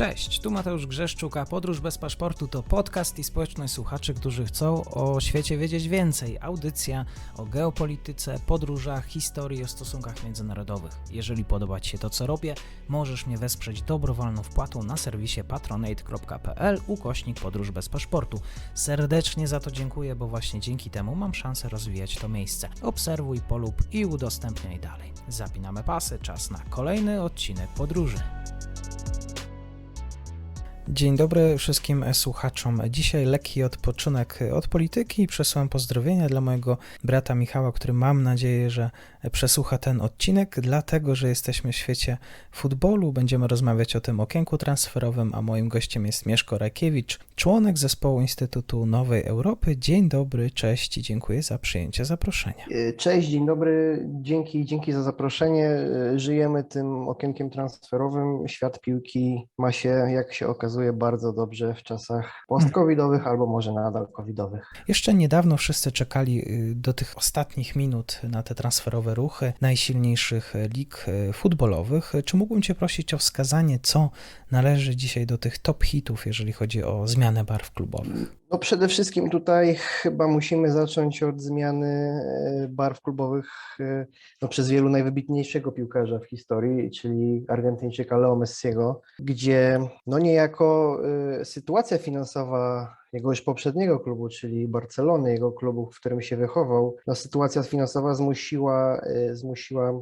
Cześć, tu Mateusz Grzeszczuk, a Podróż bez paszportu to podcast i społeczność słuchaczy, którzy chcą o świecie wiedzieć więcej. Audycja o geopolityce, podróżach, historii, o stosunkach międzynarodowych. Jeżeli podoba Ci się to, co robię, możesz mnie wesprzeć dobrowolną wpłatą na serwisie patronate.pl ukośnik podróż bez paszportu. Serdecznie za to dziękuję, bo właśnie dzięki temu mam szansę rozwijać to miejsce. Obserwuj, polub i udostępniaj dalej. Zapinamy pasy, czas na kolejny odcinek podróży. Dzień dobry wszystkim słuchaczom. Dzisiaj lekki odpoczynek od polityki. Przesyłam pozdrowienia dla mojego brata Michała, który mam nadzieję, że przesłucha ten odcinek, dlatego że jesteśmy w świecie futbolu. Będziemy rozmawiać o tym okienku transferowym, a moim gościem jest Mieszko Rakiewicz, członek zespołu Instytutu Nowej Europy. Dzień dobry, cześć i dziękuję za przyjęcie zaproszenia. Cześć, dzień dobry, dzięki, dzięki za zaproszenie. Żyjemy tym okienkiem transferowym. Świat piłki ma się, jak się okazuje, bardzo dobrze w czasach post-covidowych albo może nadal covidowych. Jeszcze niedawno wszyscy czekali y, do tych ostatnich minut na te transferowe ruchy najsilniejszych lig y, futbolowych. Czy mógłbym Cię prosić o wskazanie, co należy dzisiaj do tych top hitów, jeżeli chodzi o zmianę barw klubowych? No przede wszystkim tutaj chyba musimy zacząć od zmiany e, barw klubowych e, no, przez wielu najwybitniejszego piłkarza w historii, czyli Argentyńczyka Leo Messiego, gdzie no niejako e, sytuacja finansowa jego już poprzedniego klubu, czyli Barcelony, jego klubu, w którym się wychował, no sytuacja finansowa zmusiła, zmusiła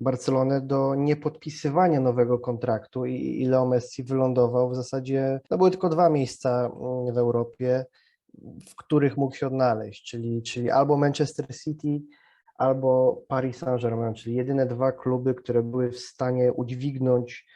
Barcelonę do niepodpisywania nowego kontraktu i, i Leo Messi wylądował w zasadzie, no były tylko dwa miejsca w Europie, w których mógł się odnaleźć, czyli, czyli albo Manchester City, albo Paris Saint-Germain, czyli jedyne dwa kluby, które były w stanie udźwignąć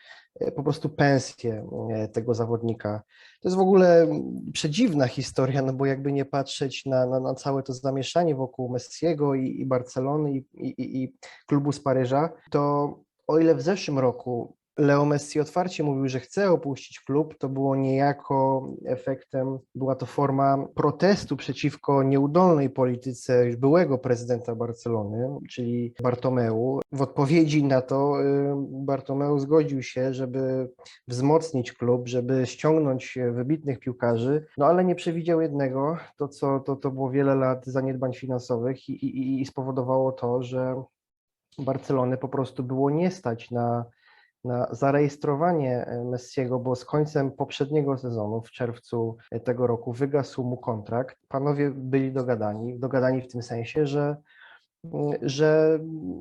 po prostu pensję tego zawodnika. To jest w ogóle przedziwna historia, no bo jakby nie patrzeć na, na, na całe to zamieszanie wokół Messiego i, i Barcelony i, i, i klubu z Paryża, to o ile w zeszłym roku Leo Messi otwarcie mówił, że chce opuścić klub, to było niejako efektem, była to forma protestu przeciwko nieudolnej polityce już byłego prezydenta Barcelony, czyli Bartomeu. W odpowiedzi na to Bartomeu zgodził się, żeby wzmocnić klub, żeby ściągnąć wybitnych piłkarzy, no ale nie przewidział jednego, to co to, to było wiele lat zaniedbań finansowych i, i, i spowodowało to, że Barcelony po prostu było nie stać na na zarejestrowanie Messiego, bo z końcem poprzedniego sezonu, w czerwcu tego roku, wygasł mu kontrakt. Panowie byli dogadani, dogadani w tym sensie, że że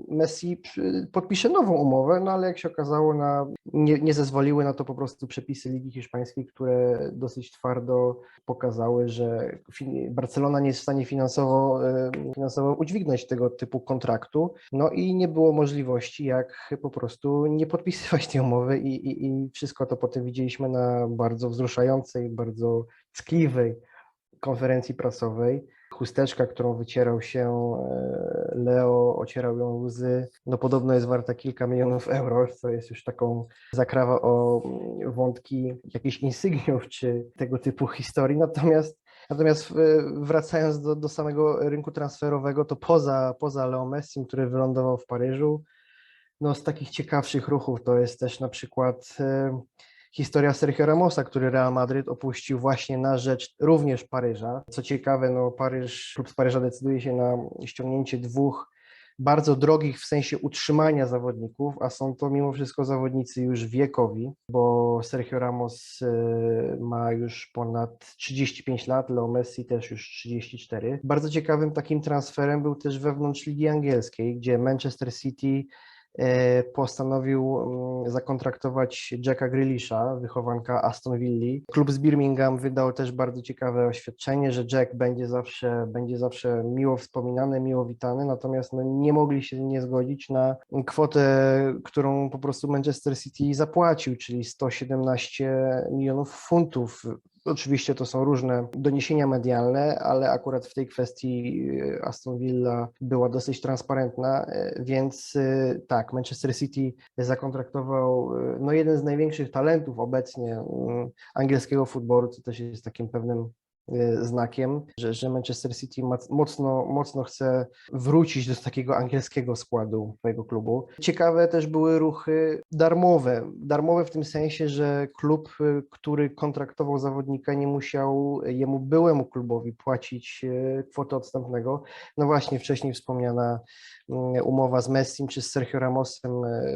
Messi podpisze nową umowę, no ale jak się okazało, na, nie, nie zezwoliły na to po prostu przepisy Ligi Hiszpańskiej, które dosyć twardo pokazały, że Barcelona nie jest w stanie finansowo, finansowo udźwignąć tego typu kontraktu, no i nie było możliwości, jak po prostu nie podpisywać tej umowy i, i, i wszystko to potem widzieliśmy na bardzo wzruszającej, bardzo tkliwej konferencji prasowej chusteczka, którą wycierał się Leo, ocierał ją łzy, no podobno jest warta kilka milionów euro, co jest już taką zakrawa o wątki jakichś insygniów czy tego typu historii. Natomiast Natomiast wracając do, do samego rynku transferowego, to poza, poza Leo Messi, który wylądował w Paryżu, no z takich ciekawszych ruchów to jest też na przykład historia Sergio Ramosa, który Real Madryt opuścił właśnie na rzecz również Paryża. Co ciekawe, no Paryż, klub z Paryża decyduje się na ściągnięcie dwóch bardzo drogich w sensie utrzymania zawodników, a są to mimo wszystko zawodnicy już wiekowi, bo Sergio Ramos ma już ponad 35 lat, Leo Messi też już 34. Bardzo ciekawym takim transferem był też wewnątrz Ligi Angielskiej, gdzie Manchester City postanowił zakontraktować Jacka Grealisha, wychowanka Aston Villa. Klub z Birmingham wydał też bardzo ciekawe oświadczenie, że Jack będzie zawsze, będzie zawsze miło wspominany, miło witany, natomiast no, nie mogli się nie zgodzić na kwotę, którą po prostu Manchester City zapłacił, czyli 117 milionów funtów Oczywiście to są różne doniesienia medialne, ale akurat w tej kwestii Aston Villa była dosyć transparentna, więc tak, Manchester City zakontraktował no, jeden z największych talentów obecnie angielskiego futbolu, co też jest takim pewnym e, znakiem, że, że Manchester City mocno, mocno chce wrócić do takiego angielskiego składu swojego klubu. Ciekawe też były ruchy darmowe. Darmowe w tym sensie, że klub, e, który kontraktował zawodnika, nie musiał jemu byłemu klubowi płacić e, kwoty odstępnego. No właśnie, wcześniej wspomniana mm, umowa z Messim czy z Sergio Ramosem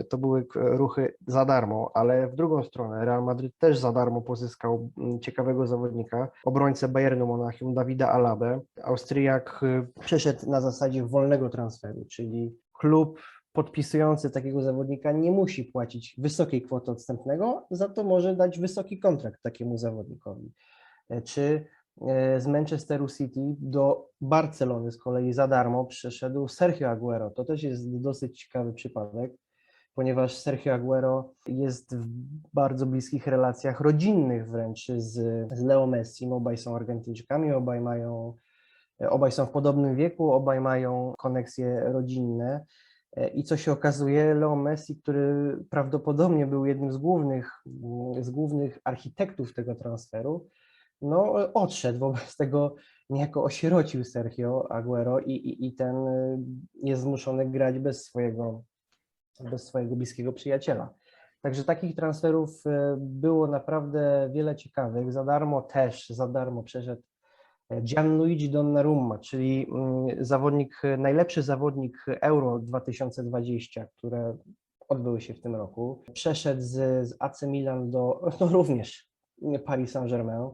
to były ruchy za darmo, ale w drugą stronę Real Madryt też za darmo pozyskał mm, ciekawego zawodnika, obrońcę Bayernu Monachium Dawida Alabę. Austriak y, przeszedł na zasadzie wolnego transferu, czyli klub podpisujący takiego zawodnika nie musi płacić wysokiej kwoty odstępnego, za to może dać wysoki kontrakt takiemu zawodnikowi. E, Czy e, z Manchesteru City do Barcelony z kolei za darmo przeszedł Sergio Aguero. To też jest dosyć ciekawy przypadek, ponieważ Sergio Aguero jest w bardzo bliskich relacjach rodzinnych wręcz z, z Leo Messi. Obaj są Argentyńczykami, obaj mają, obaj są w podobnym wieku, obaj mają koneksje rodzinne. I co się okazuje, Leo Messi, który prawdopodobnie był jednym z głównych, z głównych architektów tego transferu, no, odszedł wobec tego, niejako osierocił Sergio Aguero i, i, i ten jest zmuszony grać bez swojego, bez swojego bliskiego przyjaciela. Także takich transferów y, było naprawdę wiele ciekawych. Za darmo też, za darmo przeszedł e, Gianluigi Donnarumma, czyli mm, zawodnik, najlepszy zawodnik Euro 2020, które odbyły się w tym roku. Przeszedł z, z AC Milan do, no również Paris Saint-Germain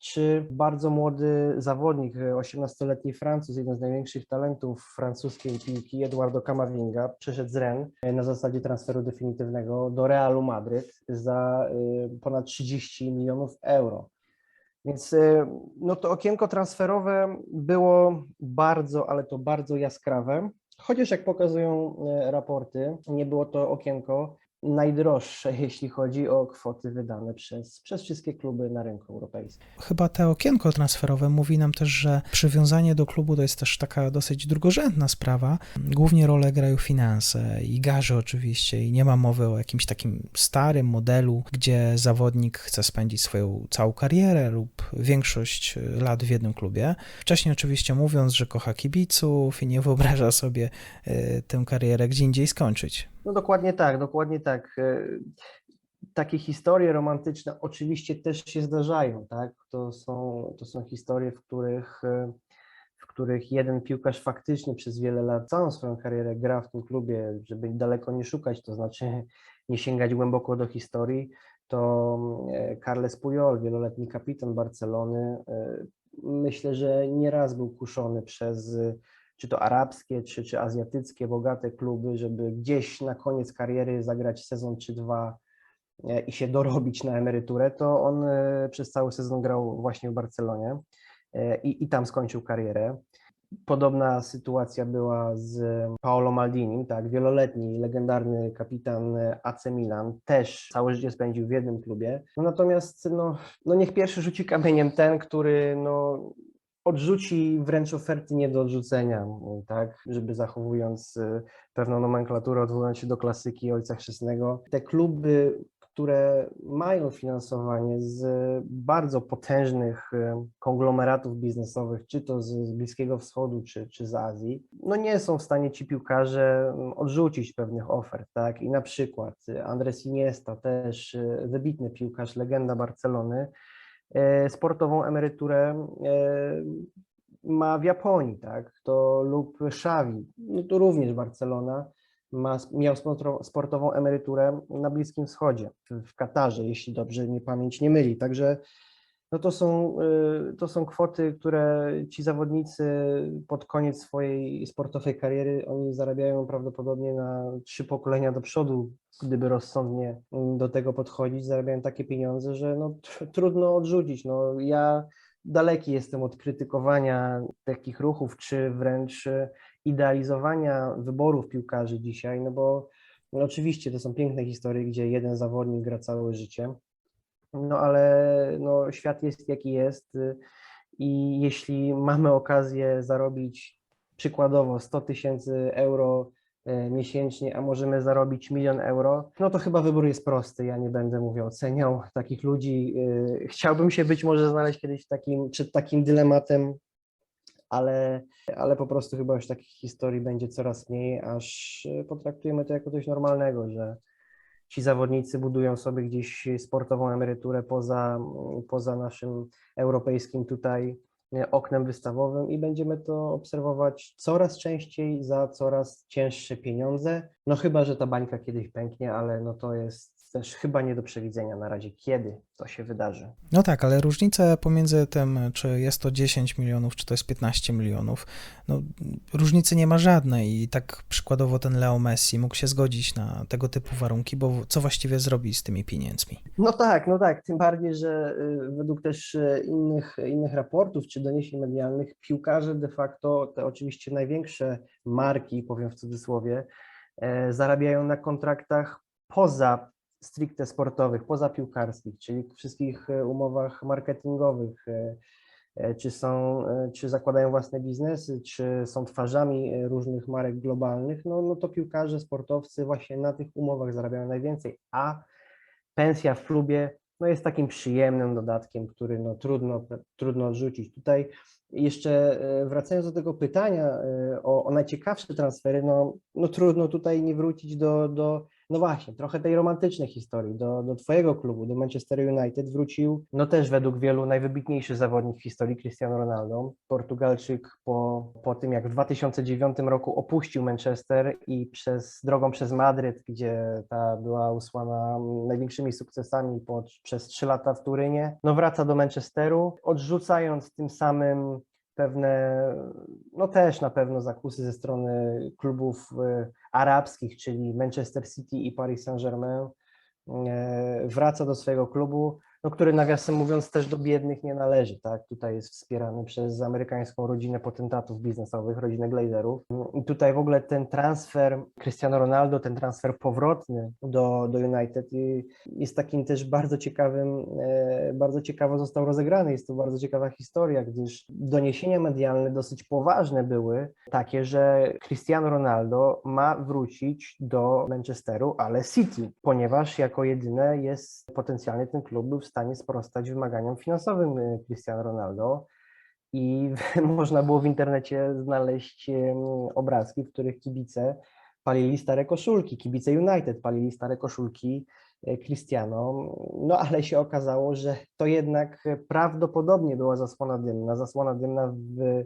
czy bardzo młody zawodnik, 18-letni Francuz, jeden z największych talentów francuskiej piłki, Eduardo Camavinga, przeszedł z Rennes na zasadzie transferu definitywnego do Realu Madryt za y, ponad 30 milionów euro. Więc no to okienko transferowe było bardzo, ale to bardzo jaskrawe. Chociaż jak pokazują raporty, nie było to okienko najdroższe, jeśli chodzi o kwoty wydane przez, przez wszystkie kluby na rynku europejskim. Chyba te okienko transferowe mówi nam też, że przywiązanie do klubu to jest też taka dosyć drugorzędna sprawa. Głównie rolę grają finanse i garze oczywiście i nie ma mowy o jakimś takim starym modelu, gdzie zawodnik chce spędzić swoją całą karierę lub większość lat w jednym klubie. Wcześniej oczywiście mówiąc, że kocha kibiców i nie wyobraża sobie y, tę karierę gdzie indziej skończyć. No dokładnie tak, dokładnie tak. E, Takie historie romantyczne oczywiście też się zdarzają, tak? To są, to są historie, w których, e, w których jeden piłkarz faktycznie przez wiele lat całą swoją karierę gra w tym klubie, żeby daleko nie szukać, to znaczy nie sięgać głęboko do historii, to e, Carles Puyol, wieloletni kapitan Barcelony, myślę, że nieraz był kuszony przez czy to arabskie, czy, czy azjatyckie, bogate kluby, żeby gdzieś na koniec kariery zagrać sezon czy dwa e, i się dorobić na emeryturę, to on e, przez cały sezon grał właśnie w Barcelonie e, i, i tam skończył karierę. Podobna sytuacja była z Paolo Maldinim, tak, wieloletni, legendarny kapitan AC Milan, też całe życie spędził w jednym klubie. No natomiast no, no niech pierwszy rzuci kamieniem ten, który no, odrzuci wręcz oferty nie do odrzucenia, tak, żeby zachowując y, pewną nomenklaturę, odwołując się do klasyki Ojca Chrzestnego. Te kluby, które mają finansowanie z bardzo potężnych y, konglomeratów biznesowych, czy to z, Bliskiego Wschodu, czy, czy z Azji, no nie są w stanie ci piłkarze odrzucić pewnych ofert, tak, i na przykład y, Andres Iniesta, też wybitny piłkarz, legenda Barcelony, sportową emeryturę e, ma w Japonii, tak, to lub Xavi, no to również Barcelona ma, miał sporto- sportową emeryturę na Bliskim Wschodzie, w Katarze, jeśli dobrze mnie pamięć nie myli, także no to są, y, to są kwoty, które ci zawodnicy pod koniec swojej sportowej kariery, oni zarabiają prawdopodobnie na trzy pokolenia do przodu, gdyby rozsądnie mm, do tego podchodzić, zarabiają takie pieniądze, że no, tr- trudno odrzucić. No, ja daleki jestem od krytykowania takich ruchów, czy wręcz y, idealizowania wyborów piłkarzy dzisiaj, no bo no oczywiście to są piękne historie, gdzie jeden zawodnik gra całe życie, no ale no, świat jest jaki jest y, i jeśli mamy okazję zarobić przykładowo 100 tysięcy euro e, miesięcznie, a możemy zarobić milion euro, no to chyba wybór jest prosty. Ja nie będę mówił, oceniał takich ludzi. E, Chciałbym się być może znaleźć kiedyś takim, przed takim dylematem, ale, ale po prostu chyba już takich historii będzie coraz mniej, aż e, potraktujemy to jako coś normalnego, że ci zawodnicy budują sobie gdzieś sportową emeryturę poza, poza naszym europejskim tutaj e, oknem wystawowym i będziemy to obserwować coraz częściej za coraz cięższe pieniądze. No chyba, że ta bańka kiedyś pęknie, ale no to jest też chyba nie do przewidzenia na razie, kiedy to się wydarzy. No tak, ale różnica pomiędzy tym, czy jest to 10 milionów, czy to jest 15 milionów, no różnicy nie ma żadnej i tak przykładowo ten Leo Messi mógł się zgodzić na tego typu warunki, bo co właściwie zrobi z tymi pieniędzmi? No tak, no tak, tym bardziej, że y, według też y, innych, innych raportów czy doniesień medialnych, piłkarze de facto, te oczywiście największe marki, powiem w cudzysłowie, e, zarabiają na kontraktach poza stricte sportowych, poza piłkarskich, czyli wszystkich e, umowach marketingowych, e, e, czy są, czy zakładają własne biznesy, czy są twarzami różnych marek globalnych, no, no to piłkarze, sportowcy właśnie na tych umowach zarabiają najwięcej, a pensja w klubie no jest takim przyjemnym dodatkiem, który no trudno, trudno odrzucić. Tutaj jeszcze wracając do tego pytania o, o najciekawsze transfery, no, no trudno tutaj nie wrócić do, do, no właśnie, trochę tej romantycznej historii, do, do Twojego klubu, do Manchester United wrócił, no też według wielu najwybitniejszy zawodnik w historii, Cristiano Ronaldo. Portugalczyk po, po tym, jak w 2009 roku opuścił Manchester i przez drogą przez Madryt, gdzie ta była usłana największymi sukcesami po, przez trzy lata w Turynie, no wraca do Manchesteru, odrzucając tym samym pewne, no też na pewno zakusy ze strony klubów e, arabskich, czyli Manchester City i Paris Saint-Germain, e, wraca do swojego klubu, no, który nawiasem mówiąc też do biednych nie należy, tak? Tutaj jest wspierany przez amerykańską rodzinę potentatów biznesowych, rodzinę Glazerów. I tutaj w ogóle ten transfer Cristiano Ronaldo, ten transfer powrotny do, do United jest takim też bardzo ciekawym, e, bardzo ciekawo został rozegrany. Jest to bardzo ciekawa historia, gdyż doniesienia medialne dosyć poważne były takie, że Cristiano Ronaldo ma wrócić do Manchesteru, ale City, ponieważ jako jedyne jest potencjalnie ten klub był w stanie sprostać wymaganiom finansowym e, Cristiano Ronaldo. I można było w internecie znaleźć obrazki, w których kibice palili stare koszulki, kibice United palili stare koszulki e, Cristiano, no ale się okazało, że to jednak prawdopodobnie była zasłona dymna, zasłona dymna w e,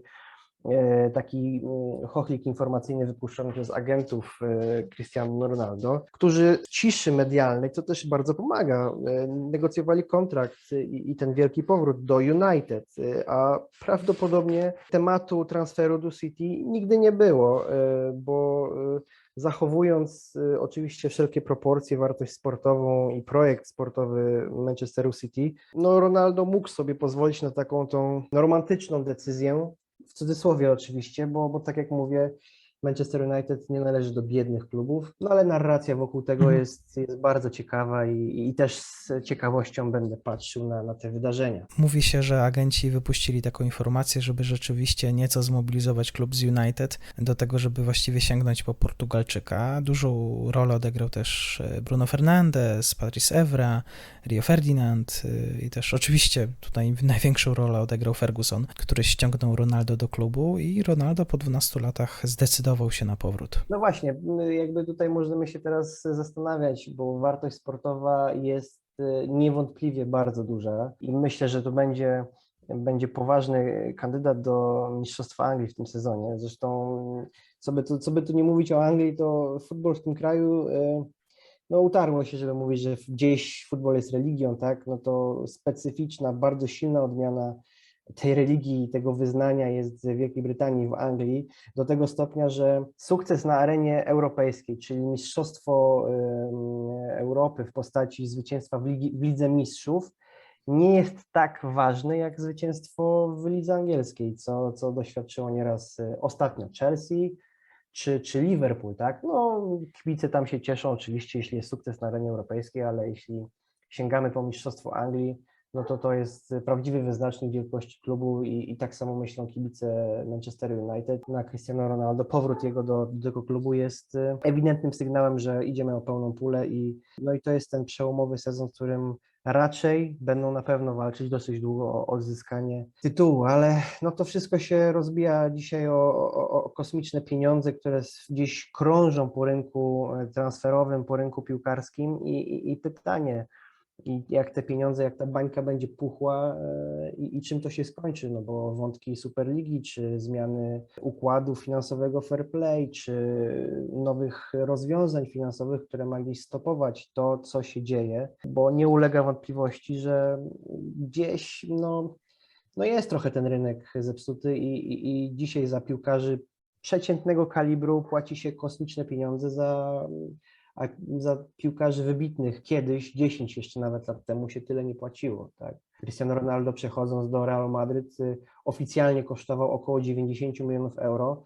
taki mm, chochlik informacyjny wypuszczony przez agentów e, Cristiano Ronaldo, którzy ciszy medialnej, co też bardzo pomaga, e, negocjowali kontrakt i, ten wielki powrót do United, e, a prawdopodobnie tematu transferu do City nigdy nie było, e, bo e, zachowując oczywiście wszelkie proporcje, wartość sportową i projekt sportowy Manchesteru City, no Ronaldo mógł sobie pozwolić na taką tą romantyczną decyzję, w cudzysłowie oczywiście, bo, bo tak jak mówię, Manchester United nie należy do biednych klubów, no ale narracja wokół tego Mhm. jest, jest bardzo ciekawa i, i też z ciekawością będę patrzył na, na te wydarzenia. Mówi się, że agenci wypuścili taką informację, żeby rzeczywiście nieco zmobilizować klub z United do tego, żeby właściwie sięgnąć po Portugalczyka. Dużą rolę odegrał też e, Bruno Fernandes, Patrice Evra, Rio Ferdinand e, i też oczywiście tutaj największą rolę odegrał Ferguson, który ściągnął Ronaldo do klubu i Ronaldo po 12 latach zdecydował się na powrót. No właśnie, jakby tutaj możemy się teraz zastanawiać, bo wartość sportowa jest y, niewątpliwie bardzo duża i myślę, że to będzie, będzie poważny kandydat do Mistrzostwa Anglii w tym sezonie. Zresztą, co by tu, co by tu nie mówić o Anglii, to futbol w tym kraju y, no utarło się, żeby mówić, że gdzieś futbol jest religią, tak? No to specyficzna, bardzo silna odmiana tej religii, tego wyznania jest w Wielkiej Brytanii, w Anglii do tego stopnia, że sukces na arenie europejskiej, czyli Mistrzostwo Europy w postaci zwycięstwa w, ligi, w Lidze Mistrzów, nie jest tak ważne jak zwycięstwo w lidze angielskiej, co, co doświadczyło nieraz e, ostatnio Chelsea czy, czy Liverpool, tak? No, kibice tam się cieszą oczywiście, jeśli jest sukces na arenie europejskiej, ale jeśli sięgamy po Mistrzostwo Anglii, no to to jest prawdziwy wyznacznik wielkości klubu i, i tak samo myślą kibice Manchester United. Na Cristiano Ronaldo powrót jego do, do tego klubu jest y, ewidentnym sygnałem, że idziemy o pełną pulę i no i to jest ten przełomowy sezon, w którym raczej będą na pewno walczyć dosyć długo o odzyskanie tytułu, ale no to wszystko się rozbija dzisiaj o, o, o kosmiczne pieniądze, które gdzieś krążą po rynku e, transferowym, po rynku piłkarskim i, i, i pytanie, i jak te pieniądze, jak ta bańka będzie puchła e, i, i czym to się skończy, no bo wątki Superligi, czy zmiany układu finansowego fair play, czy nowych rozwiązań finansowych, które ma gdzieś stopować to, co się dzieje, bo nie ulega wątpliwości, że gdzieś no, no jest trochę ten rynek zepsuty i, i, i dzisiaj za piłkarzy przeciętnego kalibru płaci się kosmiczne pieniądze za, a za piłkarzy wybitnych kiedyś, 10 jeszcze nawet lat temu się tyle nie płaciło. Tak? Cristiano Ronaldo przechodząc do Real Madryt y, oficjalnie kosztował około 90 milionów euro.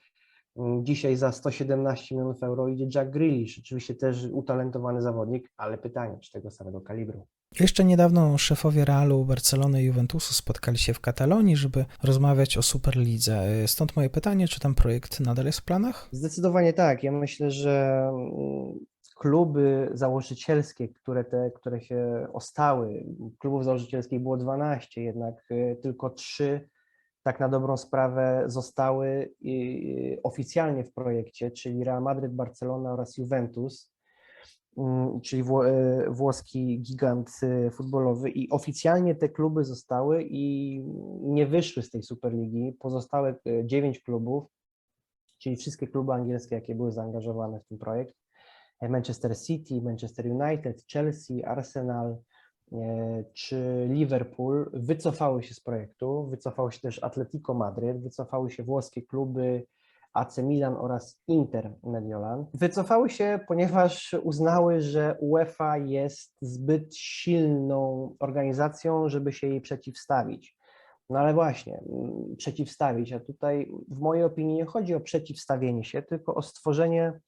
Mm, Dzisiaj za 117 milionów euro idzie Jack Grealish, oczywiście też utalentowany zawodnik, ale pytanie, czy tego samego kalibru. Jeszcze niedawno szefowie Realu, Barcelony i Juventusu spotkali się w Katalonii, żeby rozmawiać o Superlidze. Stąd moje pytanie, czy ten projekt nadal jest w planach? Zdecydowanie tak. Ja myślę, że mm, kluby założycielskie, które, te, które się ostały, klubów założycielskich było 12, jednak y, tylko trzy tak na dobrą sprawę zostały y, oficjalnie w projekcie, czyli Real Madryt, Barcelona oraz Juventus, mm, czyli y, włoski gigant futbolowy i oficjalnie te kluby zostały i nie wyszły z tej Superligi. Pozostałe dziewięć klubów, czyli wszystkie kluby angielskie, jakie były zaangażowane w ten projekt. Manchester City, Manchester United, Chelsea, Arsenal e, czy Liverpool wycofały się z projektu. Wycofały się też Atletico Madryt, wycofały się włoskie kluby AC Milan oraz Inter Mediolan. Wycofały się, ponieważ uznały, że UEFA jest zbyt silną organizacją, żeby się jej przeciwstawić. No ale właśnie, przeciwstawić, a tutaj w mojej opinii nie chodzi o przeciwstawienie się, tylko o stworzenie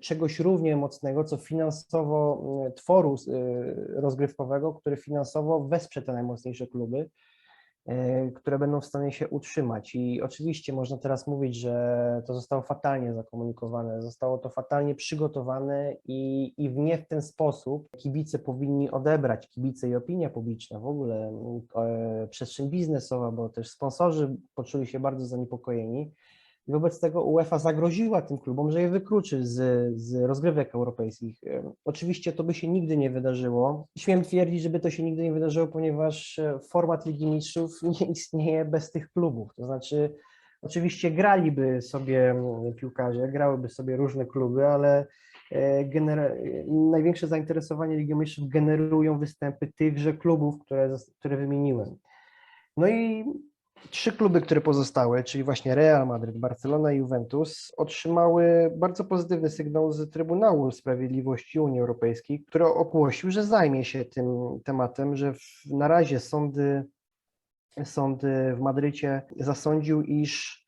czegoś równie mocnego, co finansowo e, tworu e, rozgrywkowego, który finansowo wesprze te najmocniejsze kluby, e, które będą w stanie się utrzymać. I oczywiście można teraz mówić, że to zostało fatalnie zakomunikowane, zostało to fatalnie przygotowane i, i nie w ten sposób kibice powinni odebrać, kibice i opinia publiczna w ogóle, e, przestrzeń biznesowa, bo też sponsorzy poczuli się bardzo zaniepokojeni. I wobec tego UEFA zagroziła tym klubom, że je wykluczy z, z rozgrywek europejskich. Oczywiście to by się nigdy nie wydarzyło. Śmiem twierdzić, żeby to się nigdy nie wydarzyło, ponieważ e, format Ligi Mistrzów nie istnieje bez tych klubów. To znaczy, oczywiście graliby sobie piłkarze, grałyby sobie różne kluby, ale e, e, największe zainteresowanie Ligą Mistrzów generują występy tychże klubów, które, które wymieniłem. No i Trzy kluby, które pozostały, czyli właśnie Real Madryt, Barcelona i Juventus, otrzymały bardzo pozytywny sygnał z Trybunału Sprawiedliwości Unii Europejskiej, który ogłosił, że zajmie się tym tematem, że w, na razie sądy, sąd w Madrycie zasądził, iż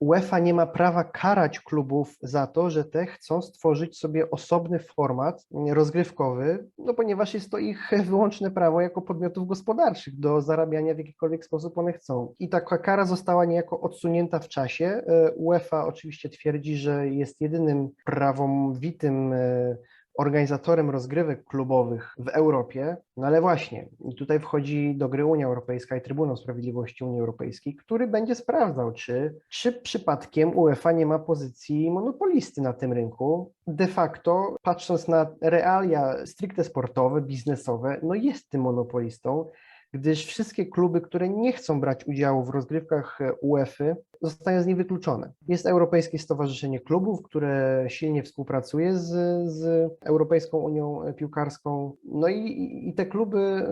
UEFA nie ma prawa karać klubów za to, że te chcą stworzyć sobie osobny format rozgrywkowy, no ponieważ jest to ich wyłączne prawo jako podmiotów gospodarczych do zarabiania w jakikolwiek sposób one chcą. I taka kara została niejako odsunięta w czasie. E, UEFA oczywiście twierdzi, że jest jedynym prawowitym e, organizatorem rozgrywek klubowych w Europie, no ale właśnie, i tutaj wchodzi do gry Unia Europejska i Trybunał Sprawiedliwości Unii Europejskiej, który będzie sprawdzał, czy, czy przypadkiem UEFA nie ma pozycji monopolisty na tym rynku. De facto, patrząc na realia stricte sportowe, biznesowe, no jest tym monopolistą, gdyż wszystkie kluby, które nie chcą brać udziału w rozgrywkach UEFA, zostają z niej wykluczone. Jest Europejskie Stowarzyszenie Klubów, które silnie współpracuje z, z Europejską Unią Piłkarską. No i, i te kluby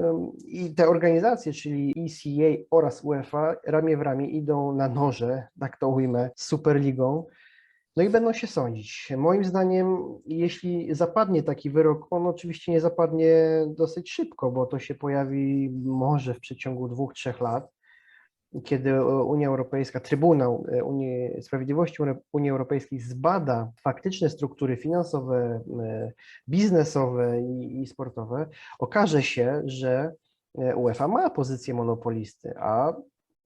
i te organizacje, czyli ECA oraz UEFA, ramię w ramię idą na noże, tak to ujmę, z Superligą. No i będą się sądzić. Moim zdaniem, jeśli zapadnie taki wyrok, on oczywiście nie zapadnie dosyć szybko, bo to się pojawi może w przeciągu dwóch, trzech lat, kiedy Unia Europejska, Trybunał e, Unii Sprawiedliwości Uni- Unii Europejskiej zbada faktyczne struktury finansowe, e, biznesowe i, i sportowe, okaże się, że e, UEFA ma pozycję monopolisty, a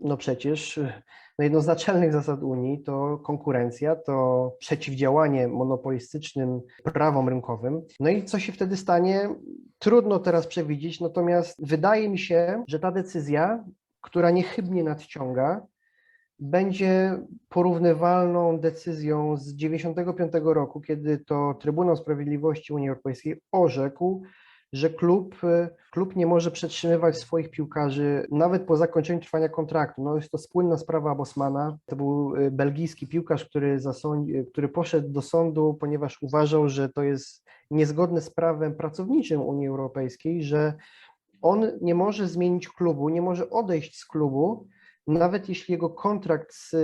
no przecież e, no jedną z naczelnych zasad Unii to konkurencja, to przeciwdziałanie monopolistycznym prawom rynkowym. No i co się wtedy stanie? Trudno teraz przewidzieć, natomiast wydaje mi się, że ta decyzja, która niechybnie nadciąga, będzie porównywalną decyzją z 1995 roku, kiedy to Trybunał Sprawiedliwości Unii Europejskiej orzekł, że klub, y, klub nie może przetrzymywać swoich piłkarzy nawet po zakończeniu trwania kontraktu. No jest to słynna sprawa Bosmana. To był y, belgijski piłkarz, który, zasądzi, który poszedł do sądu, ponieważ uważał, że to jest niezgodne z prawem pracowniczym Unii Europejskiej, że on nie może zmienić klubu, nie może odejść z klubu, nawet jeśli jego kontrakt z,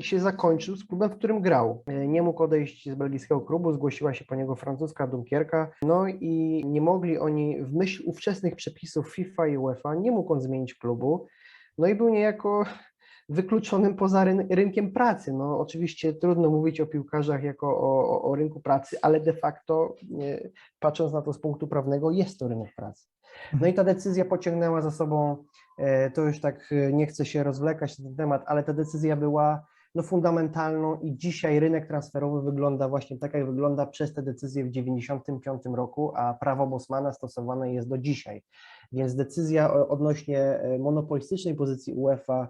się zakończył z klubem, w którym grał. Nie mógł odejść z belgijskiego klubu, zgłosiła się po niego francuska Dunkierka, no i nie mogli oni, w myśl ówczesnych przepisów FIFA i UEFA, nie mógł on zmienić klubu, no i był niejako wykluczonym poza ryn rynkiem pracy. No oczywiście trudno mówić o piłkarzach jako o, o, o rynku pracy, ale de facto, e, patrząc na to z punktu prawnego, jest to rynek pracy. No i ta decyzja pociągnęła za sobą, e, to już tak e, nie chcę się rozwlekać na ten temat, ale ta decyzja była no, fundamentalną i dzisiaj rynek transferowy wygląda właśnie tak, jak wygląda przez tę decyzję w 1995 roku, a prawo Bosmana stosowane jest do dzisiaj. Więc decyzja odnośnie e, monopolistycznej pozycji UEFA,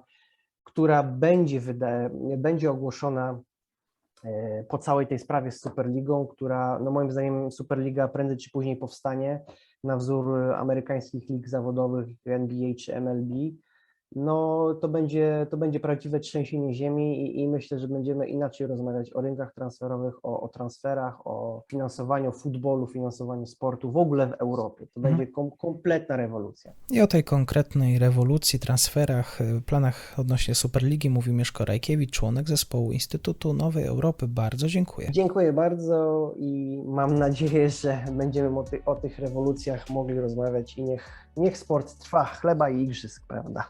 która będzie, będzie ogłoszona po całej tej sprawie z Superligą, która no moim zdaniem Superliga prędzej czy później powstanie na wzór e, amerykańskich lig zawodowych NBA czy MLB, no to będzie, to będzie prawdziwe trzęsienie ziemi i, i myślę, że będziemy inaczej rozmawiać o rynkach transferowych, o, o transferach, o finansowaniu futbolu, finansowaniu sportu w ogóle w Europie. To Mhm. będzie kom, kompletna rewolucja. I o tej konkretnej rewolucji, transferach, y, planach odnośnie Superligi mówił Mieszko Rajkiewicz, członek zespołu Instytutu Nowej Europy. Bardzo dziękuję. Dziękuję bardzo i mam nadzieję, że będziemy o, ty, o tych rewolucjach mogli rozmawiać i niech, niech sport trwa, chleba i igrzysk, prawda?